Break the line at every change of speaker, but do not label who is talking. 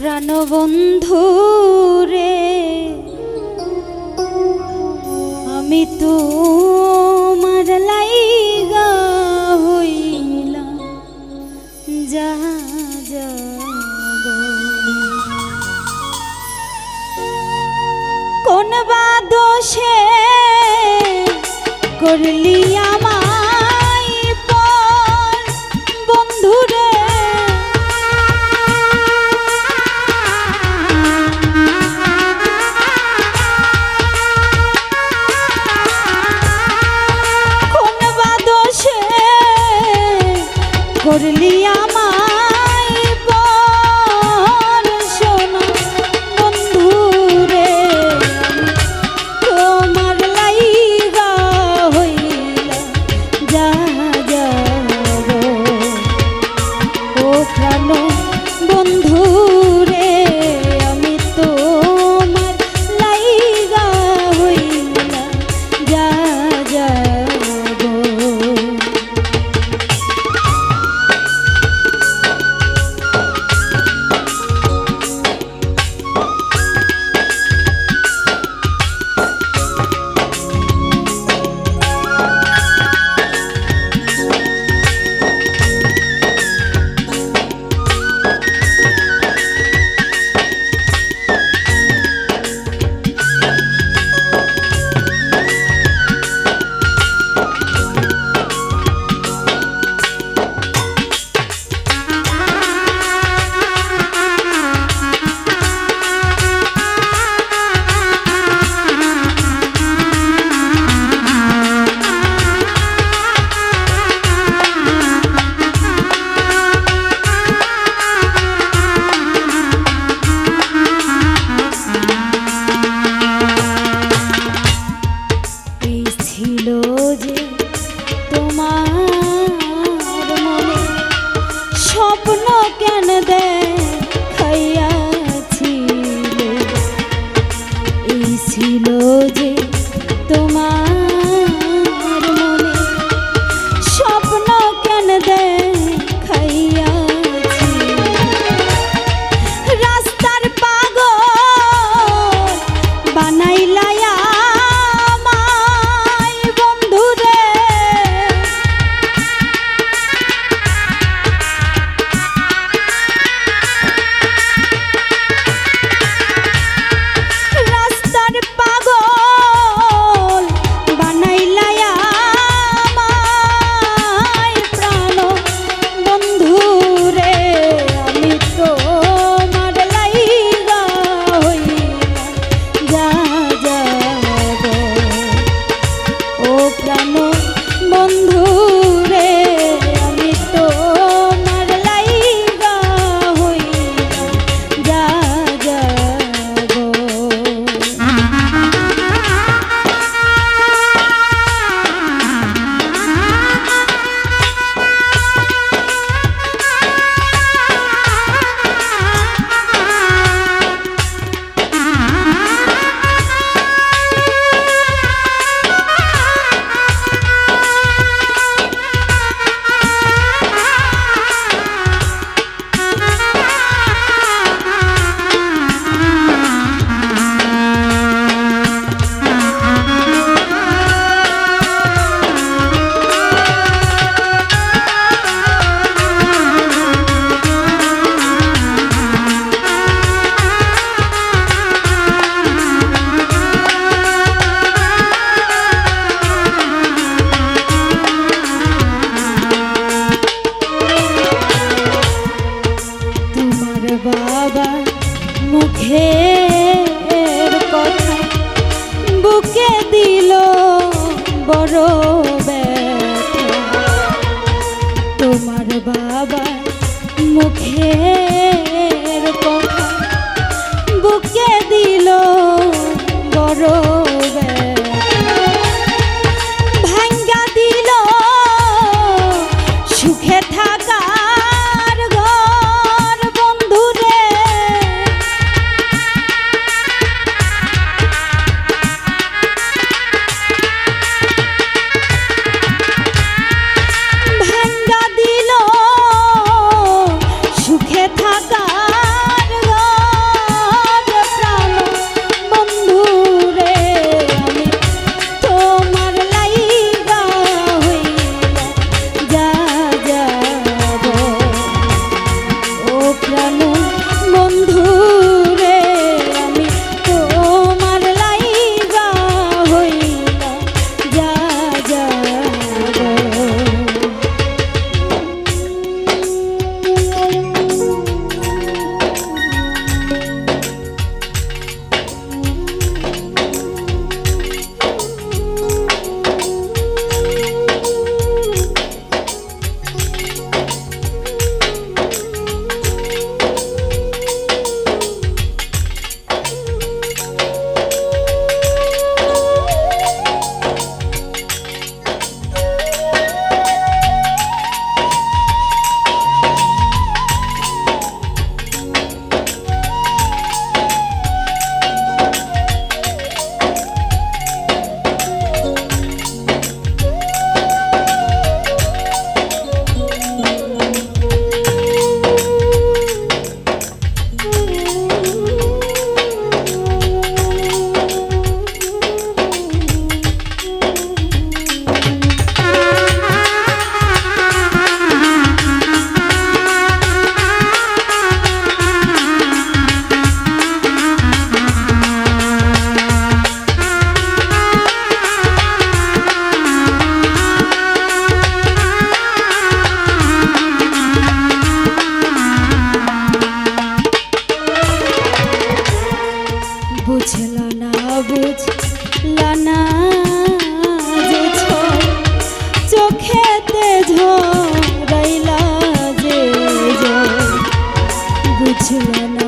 প্রাণবন্ধু রে আমি তো মার লাইগা হইলাম যা কোন বা দোষে করলি আমার ছিল যে আমার বাবার মুখে লনা যে চোখেতে ঝরাইলা যে। বুঝল না